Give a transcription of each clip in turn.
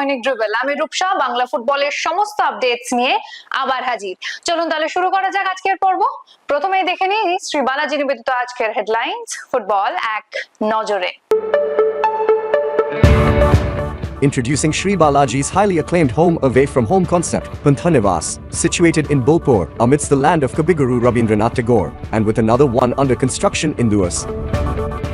Minute dribble আমি রূপসা বাংলা ফুটবলের সমস্ত আপডেটস নিয়ে আবার হাজির চলুন তাহলে শুরু করা যাক আজকের পর্ব প্রথমেই দেখে নিই শ্রী বালাজি নিবেদিত আজকের হেডলাইন্স ফুটবল এক নজরে Introducing Sri Balaji's highly acclaimed home away from home concept, Panthanivas, situated in Bolpur, amidst the land of Kabiguru Rabindranath Tagore, and with another one under construction in Duas.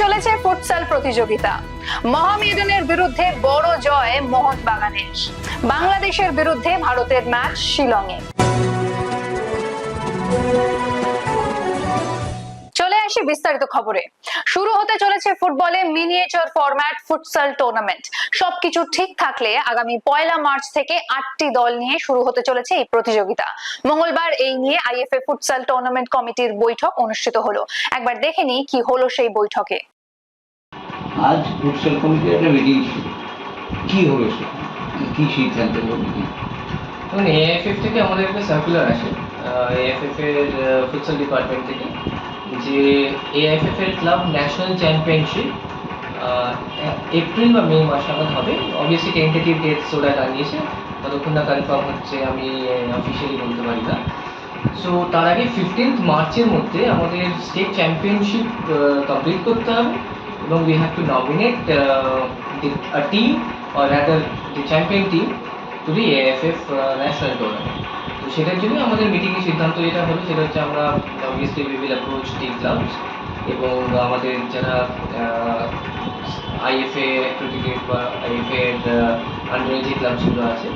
চলেছে futsal প্রতিযোগিতা। মহামেডানের বিরুদ্ধে বড় জয় মোহনবাগানের। বাংলাদেশের বিরুদ্ধে ভারতের ম্যাচ শিলংয়ে। চলে বিস্তারিত খবরে। শুরু হতে চলেছে ফুটবলে মিনিয়েচার ফরম্যাট ফুটসাল টুর্নামেন্ট সবকিছু ঠিক থাকলে আগামী পয়লা মার্চ থেকে আটটি দল নিয়ে শুরু হতে চলেছে এই প্রতিযোগিতা। মঙ্গলবার এই নিয়ে আইএফএ ফুটসাল টুর্নামেন্ট কমিটির বৈঠক অনুষ্ঠিত হলো। একবার দেখে নিই কি হলো সেই বৈঠকে। আজ ফুটসল কমিটির একটা মিটিং ছিল। কি হবে কি সিদ্ধান্ত এএফএফ থেকে আমাদের একটা সার্কুলার আসে। এএফএফ এর ফুটসল ডিপার্টমেন্ট থেকে। যে এএফএফ এর ক্লাব ন্যাশনাল চ্যাম্পিয়নশিপ এপ্রিল বা মে মাস নাগাদ হবে। অবভিয়াসলি টেন্টেটিভ ডেটস ওরা জানিয়েছে। ততক্ষণ না কনফার্ম হচ্ছে আমি অফিসিয়ালি বলতে পারি না। সো তার আগে ফিফটিন্থ মার্চের মধ্যে আমাদের স্টেট চ্যাম্পিয়নশিপ কমপ্লিট করতে হবে এবং we have to nominate team or rather the champion team to the AFF uh, national tournament তো সেটার জন্য আমাদের মিটিংয়ে সিদ্ধান্ত যেটা হলো, সেটা হচ্ছে আমরা obviously we will approach the clubs এবং আমাদের যারা আইএফএ অ্যাক্রেডিটেড বা আইএফএ আন্ডারে যে আছে,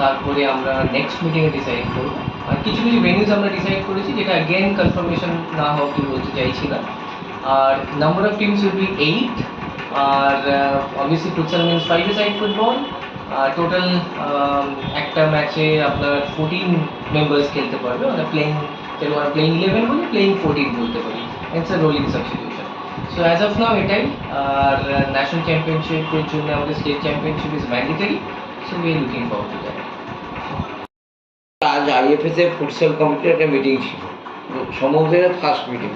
তারপরে আমরা নেক্সট মিটিংয়ে ডিসাইড করব। আর কিছু কিছু ভেনিউজ আমরা ডিসাইড করেছি যেটা অ্যাগেন কনফার্মেশন না হওয়া অব্দি বলতে চাইছি না। আর number of teams will be eight R obviously futsal means five side football total একটা ম্যাচে আপনার ফোরটিন মেম্বার্স খেলতে পারবে। মানে প্লেইং যেরকম প্লেইং ইলেভেন বলি প্লেইং ফোরটিন বলতে পারি। It's rolling substitution so as of now এটাই। আর ন্যাশনাল চ্যাম্পিয়নশিপের জন্য আমাদের state championship is mandatory so we looking forward to that আজ আইএফএস এর ফুটসল কমিটির একটা মিটিং ছিল। সমুদ্রের ফার্স্ট মিটিং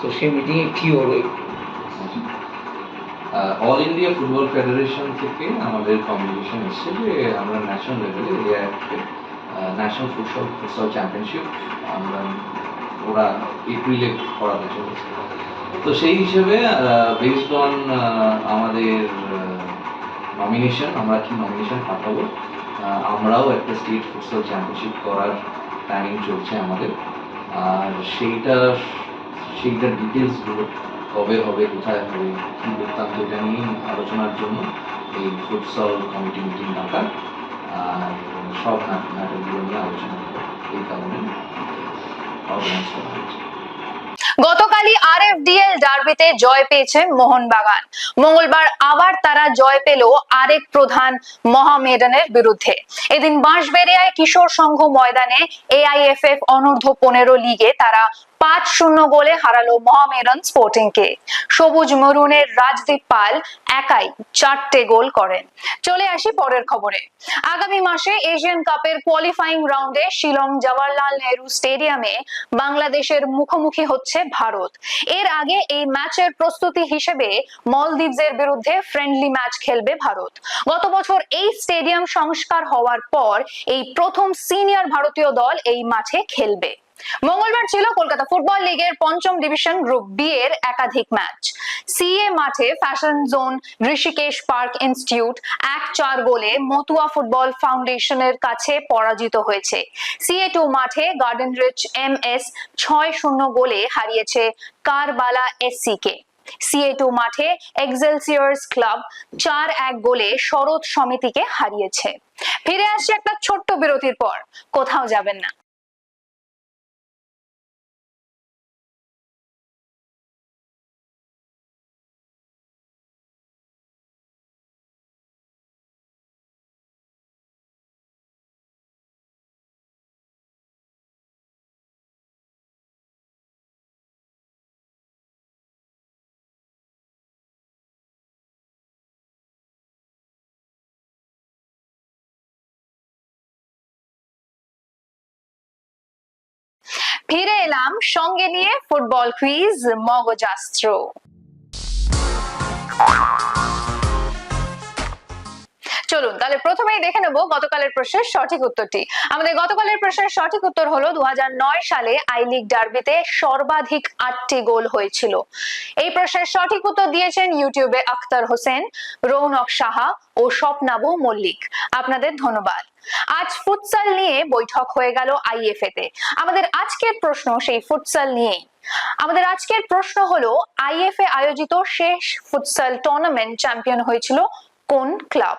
তো সেই মিটিংয়ে কি হলো? অল ইন্ডিয়া ফুটবল ফেডারেশন থেকে আমাদের কমিউনিকেশন এসছে যে আমরা ন্যাশনাল লেভেলে এআইএফকে ন্যাশনাল ফুটবল ফুটবল চ্যাম্পিয়নশিপ আমরা, ওরা এপ্রিলে করাতে চলেছে। তো সেই হিসেবে বেসড অন আমাদের নমিনেশন আমরা কি নমিনেশন পাঠাবো আমরাও একটা স্টেট ফুটবল চ্যাম্পিয়নশিপ করার প্ল্যানিং চলছে আমাদের। আর সেইটা সেইটার ডিটেলসগুলো কবে হবে, কোথায় হবে, কী বৃত্তান্ত এটা নিয়ে আলোচনার জন্য এই ফুটসল কমিটি মিটিং ডাকা আর সব নাট- নাটকগুলো নিয়ে আলোচনা এই কারণে অর্গানাইজ করা হয়েছে। গতকালই আরএফডিএল ডার্বিতে জয় পেয়েছে মোহনবাগান। মঙ্গলবার আবার তারা জয় পেল আরেক প্রধান মহামেডানের বিরুদ্ধে। এদিন বাঁশবেড়িয়ায় কিশোর সংঘ ময়দানে এআইএফএফ অনূর্ধ্ব পনেরো লিগে তারা পাঁচ শূন্য গোলে হারালো মহামেডান স্পোর্টিং কে। সবুজ মরুনের রাজদীপ পাল একাই চারটে গোল করেন। চলে আসি পরের খবরে। আগামী মাসে এশিয়ান কাপের কোয়ালিফাইং রাউন্ডে শিলং জওয়াহরলাল নেহরু স্টেডিয়ামে বাংলাদেশের মুখোমুখি হচ্ছে ভারত। এর আগে এই ম্যাচের প্রস্তুতি হিসেবে মলদ্বীপসের বিরুদ্ধে ফ্রেন্ডলি ম্যাচ খেলবে ভারত। গত বছর এই স্টেডিয়াম সংস্কার হওয়ার পর এই প্রথম সিনিয়র ভারতীয় দল এই মাঠে খেলবে। মঙ্গলবার ছিল কলকাতা ফুটবল লিগের পঞ্চম ডিভিশন গ্রুপ বি এর একাধিক ম্যাচ। সিএ মাঠে fashion zone Rishikesh park institute এক চার গোলে মতুয়া ফুটবল ফাউন্ডেশনের কাছে পরাজিত হয়েছে। সিএ টু মাঠে গার্ডেন রিচ এম এস ছয় শূন্য গোলে হারিয়েছে কারবালা এসসি কে সিএ টু মাঠে এক্সেলসিয়ার্স ক্লাব চার এক গোলে শরৎ সমিতিকে হারিয়েছে। ফিরে আসছে একটা ছোট্ট বিরতির পর। কোথাও যাবেন না। ফিরে এলাম সঙ্গে নিয়ে ফুটবল কুইজ মগজাস্ত্র। চলুন, তাহলে প্রথমেই দেখে নেব গতকালের প্রশ্নের সঠিক উত্তরটি। আমাদের গতকালের প্রশ্নের সঠিক উত্তর হলো দু হাজার নয় সালে আই লিগ ডার্বিতে সর্বাধিক আটটি গোল হয়েছিল। এই প্রশ্নের সঠিক উত্তর দিয়েছেন ইউটিউবে আখতার হোসেন, রৌনক সাহা ও স্বপ্নাবু মল্লিক। আপনাদের ধন্যবাদ। আজ ফুটসাল নিয়ে বৈঠক হয়ে গেল আইএফএ তে আমাদের আজকের প্রশ্ন সেই ফুটসাল নিয়েই। আমাদের আজকের প্রশ্ন হলো, আইএফএ আয়োজিত শেষ ফুটসাল টুর্নামেন্ট চ্যাম্পিয়ন হয়েছিল কোন ক্লাব